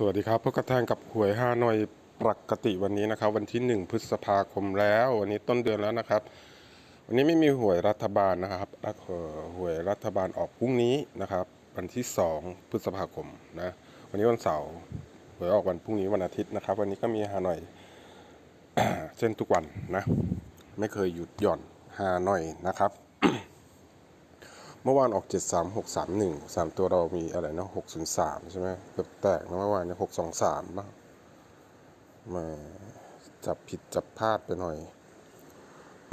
สวัสดีครับพบกับทางกับหวยห้าหน่อยปกติวันนี้นะครับ วันที่ 1 พฤษภาคมแล้ว วันนี้ต้นเดือนแล้วนะครับ วันนี้ไม่มีหวยรัฐบาลนะครับอ่อหวยรัฐบาลออกพรุ่งนี้นะครับ วันที่ 2 พฤษภาคมนะวันนี้วันเสาร์หวยออกวันพรุ่งนี้วันอาทิตย์นะครับ วันนี้ก็มีฮานอยเช่นทุกวันนะ ไม่เคยหยุดหย่อนฮานอยนะครับ เมื่อวานออก 73631 3 ตัวเรามีอะไรนะ603 ใช่ไหมเกือบแตกนะเมื่อวานเนี่ย623 บ้างมาจับผิดจับพลาดไปหน่อยอ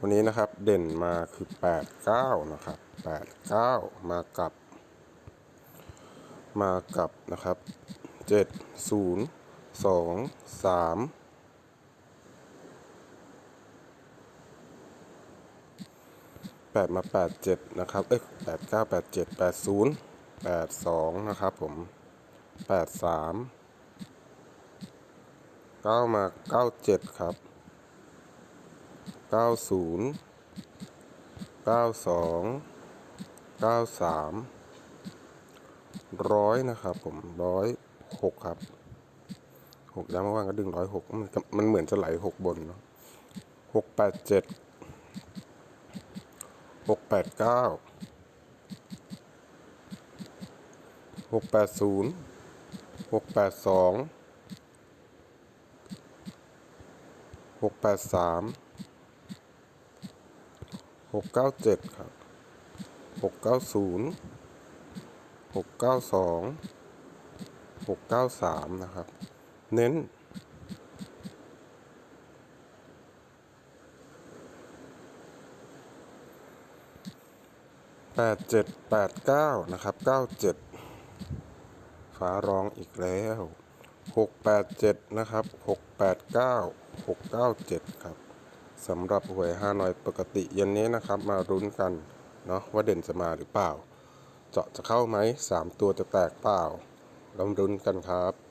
วันนี้นะครับเด่นมาคือ 89 นะครับ 89 มากับ มากับนะครับ 7 0 2 3 แปดมาแปดเจ็ดนะครับ เอ้ยแปดเก้าแปดเจ็ดแปดศูนย์แปดสองนะครับผมแปดสามเก้ามาเก้าเจ็ดครับเก้าศูนย์เก้าสองเก้าสามร้อยนะครับผมร้อยหกครับหกย้ำเมื่านก็ดึงร้อยหกมันมันเหมือนจะไหลหกบนเนาะหกแปดเจ็ด หกแปดเก้าหกแปดศูนย์หกแปดสองหกแปดสามหกเก้าเจ็ดครับหกเก้าศูนย์หกเก้าสองหกเก้าสามนะครับ เน้น แปดเจ็ดแปดเก้านะครับเก้าเจ็ดฟ้าร้องอีกแล้วหกแปดเจ็ดนะครับหกแปดเก้าหกเก้าเจ็ดครับสำหรับหวยห้าหน่อยปกติเย็นนี้นะครับ มารุ้นกันเนาะว่าเด่นจะมาหรือเปล่า เจาะจะเข้าไหมสามตัวจะแตกเปล่าเรารุ้นกันครับ